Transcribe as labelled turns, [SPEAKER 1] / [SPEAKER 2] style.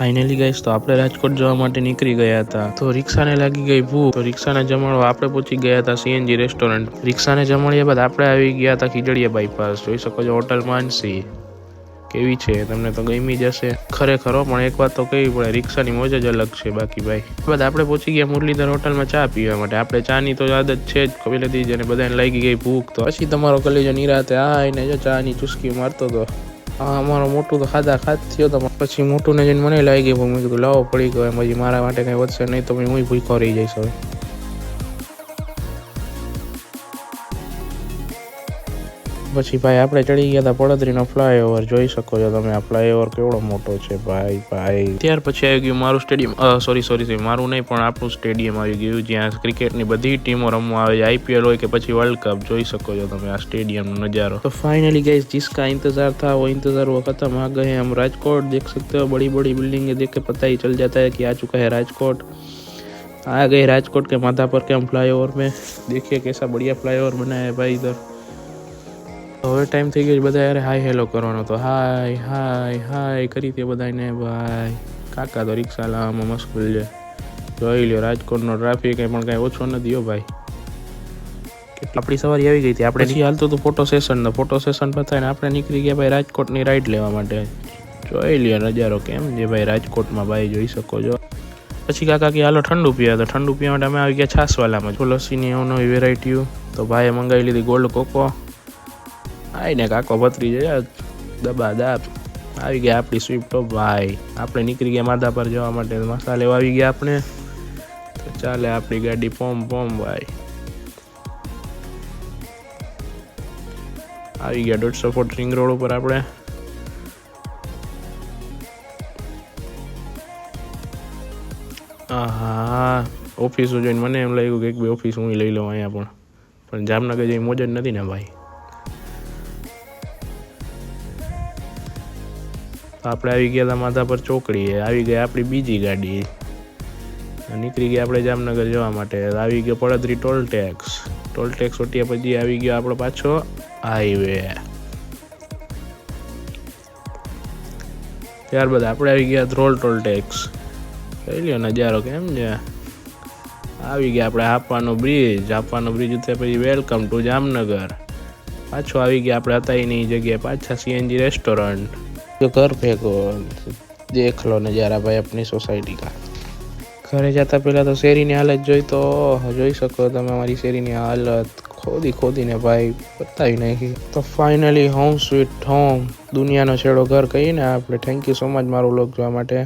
[SPEAKER 1] Finally guys તો આપણે રાજકોટ જવા માટે નીકળી ગયા હતા. તો રિક્ષાને લાગી ગઈ ભૂખ. તો રિક્ષાને જમાડવા આપણે પહોંચી ગયા હતા સીએનજી રેસ્ટોરન્ટ રિક્ષાને જમાડ્યા બાદ આપણે આવી ગયા હતા ખીજડીયા બાયપાસ જોઈ શકો છો હોટલ માનસી કેવી છે? તમને તો ગમી જશે ખરેખર પણ એક વાત તો કહેવી પડે, રિક્ષાની મોજ જ અલગ છે, બાકી ભાઈ. બાદ આપણે પહોંચી ગયા મુરલીધર હોટલમાં ચા પીવા માટે. આપણે ચાની તો આદત છે જ પહેલેથી જ, અને બધાને લાગી ગઈ ભૂખ. તો પછી તમારો કલેજો નિરાતે આ ને જો ચાની ચુસ્કી મારતો હતો અમારો મોટું તો ખાધા ખાધ થયો તો પછી મોટું ને જઈને મને લાગી ગયું મેં કીધું, લાવો, પડી ગયો એમ. પછી મારા માટે કંઈ વધશે નહીં તો હું ભૂખો રહી જઈશ હવે. પછી ભાઈ આપણે ચડી ગયા હતા પડદરીનો ફ્લાયઓવર જોઈ શકો છો તમે આ ફ્લાયઓવર કેવડો મોટો છે ભાઈ ભાઈ ત્યાર પછી આવી ગયું મારું સ્ટેડિયમ સોરી સોરી સોરી મારું નહીં પણ આપણું સ્ટેડિયમ આવી ગયું જ્યાં ક્રિકેટની બધી ટીમો રમવા આવે છે આઈપીએલ હોય કે પછી વર્લ્ડ કપ જોઈ શકો છો તમે આ સ્ટેડિયમનો નજારો તો फाइनली गाइस जिसका इंतजार था वो इंतजार वो खत्म आ गए हम राजकोट देख सकते हो बड़ी बड़ी बिल्डिंगें देख के पता ही चल जाता है कि आ चुका है राजकोट आ गए राजकोट के माथा पर के हम फ्लाईओवर में देखिए कैसा बढ़िया फ्लाईओवर बनाया है भाई इधर તો હવે ટાઈમ થઈ ગયો બધા અરે હાય હેલો કરવાનો તો હાય હાય હાય કરી તે બધાને ભાઈ કાકા તો રિક્ષા લાવવામાં મશગુલ છે. જોઈ લ્યો રાજકોટનો ટ્રાફિક કંઈ પણ કાંઈ ઓછો નથી હો ભાઈ. આપણી સવારી આવી ગઈ હતી આપણે જે હાલતું હતું ફોટો સેશન તો ફોટો સેશન પતાવીને આપણે નીકળી ગયા ભાઈ રાજકોટની રાઈડ લેવા માટે. જોઈ લ્યો નજારો કેમ જે ભાઈ રાજકોટમાં ભાઈ જોઈ શકો છો. પછી કાકા કે હાલો ઠંડુ પીવા તો ઠંડુ પીવા માટે અમે આવી ગયા છાસવાલામાં. જો લસ્સીની અવનવી વેરાયટીઓ તો ભાઈએ મંગાવી લીધી ગોલ્ડ કોકો. આવીને કાકો ભત્રી જાય દબા દાબ. આવી ગયા આપણી સ્વિફ્ટ ભાઈ. આપણે નીકળી ગયા માધા પર જવા માટે. મસા લેવા આવી ગયા આપણે. તો ચાલે આપણી ગાડી પોમ પોમ ભાઈ. આવી ગયા દોઢસો ફૂટ રિંગ રોડ ઉપર આપણે. હા ઓફિસ જોઈને મને એમ લાગ્યું કે એક બે ઓફિસ હું લઈ લઉં અહીંયા પણ. પણ જામનગર જેવી મોજ જ નથી ને ભાઈ. આપણે આવી ગયા હતા માથા પર ચોકડીએ, આવી ગઈ આપણી બીજી ગાડી. નીકળી ગયા આપણે જામનગર જવા માટે. આવી ગયો પડદરી ટોલ ટેક્સ. ટોલ ટેક્સ ઓટ્યા પછી આવી ગયો આપણો પાછો હાઈવે. ત્યારબાદ આપણે આવી ગયા ધ્રોલ ટોલ ટેક્સ. કહી લ્યો નજારો કેમ છે? આવી ગયા આપણે હાપાનો બ્રિજ. હાપાનો બ્રિજ ઉતર્યા પછી વેલકમ ટુ જામનગર. પાછો આવી ગયા આપણે હતા એની જગ્યાએ પાછા સીએનજી રેસ્ટોરન્ટ. जो घर पे को देख लो नज़ारा भाई अपनी सोसाइटी का ઘરે જતા પહેલાં તો શેરીની હાલત જોઈ તો જોઈ શકો તમે અમારી શેરીની હાલત ખોદી ખોદીને ભાઈ બતાવી નાખી તો ફાઇનલી હોમ સ્વીટ હોમ દુનિયાનો છેડો ઘર કહીને આપણે થેન્ક યુ સો મચ મારું લોક જોવા માટે